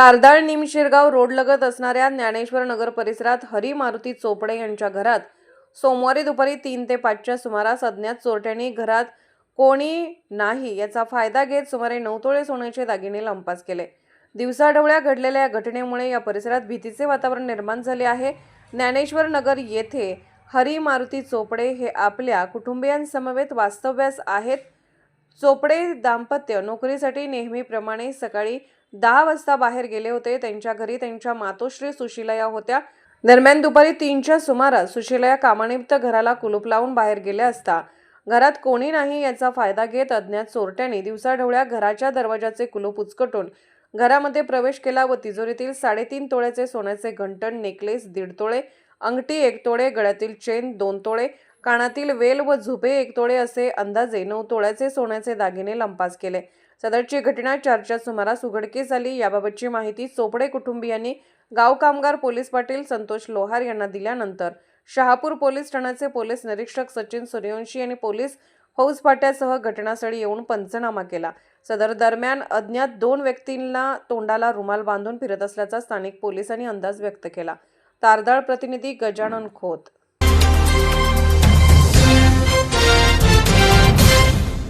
तारदाळ निमशिरगाव रोडलगत असणाऱ्या ज्ञानेश्वर नगर परिसरात हरी मारुती चोपडे यांच्या घरात सोमवारी दुपारी तीन ते पाचच्या सुमारास अज्ञात चोरट्यांनी घरात कोणी नाही याचा फायदा घेत सुमारे नऊ तोळे सोन्याचे दागिने लंपास केले. दिवसाढवळ्या घडलेल्या या घटनेमुळे या परिसरात भीतीचे वातावरण निर्माण झाले आहे. ज्ञानेश्वर नगर येथे हरी मारुती चोपडे हे आपल्या कुटुंबियांसमवेत वास्तव्यास आहेत. चोपडे दाम्पत्य नोकरीसाठी नेहमीप्रमाणे सकाळी दहा वाजता बाहेर गेले होते. त्यांच्या घरी त्यांच्या मातोश्री सुशिलया होत्या. दरम्यान दुपारी तीनच्या सुमारास सुशिलया कामानिमित्त घराला कुलूप लावून बाहेर गेल्या असता. घरात कोणी नाही याचा फायदा घेत अज्ञात चोरट्यांनी दिवसाढवळ्या घराच्या दरवाजाचे कुलूप उचकटून घरामध्ये प्रवेश केला व तिजोरीतील साडेतीन तोळ्याचे सोन्याचे घंटण नेकलेस दीड तोळे अंगठी एक तोळे गळ्यातील चेन दोन तोळे कानातील वेल व झुबे एक तोळे असे अंदाजे नऊ तोळ्याचे सोन्याचे दागिने लंपास केले. सदरची घटना चारच्या सुमारास उघडकीस झाली याबाबतची माहिती चोपडे कुटुंबियांनी गाव कामगार पोलीस पाटील संतोष लोहार यांना दिल्यानंतर शहापूर पोलीस ठाण्याचे पोलीस निरीक्षक सचिन सूर्यवंशी यांनी पोलीस फौजफाट्यासह घटनास्थळी येऊन पंचनामा केला. सदर दरम्यान अज्ञात दोन व्यक्तींना तोंडाला रुमाल बांधून फिरत असल्याचा स्थानिक पोलिसांनी अंदाज व्यक्त केला. तारदाळ प्रतिनिधी गजानन खोत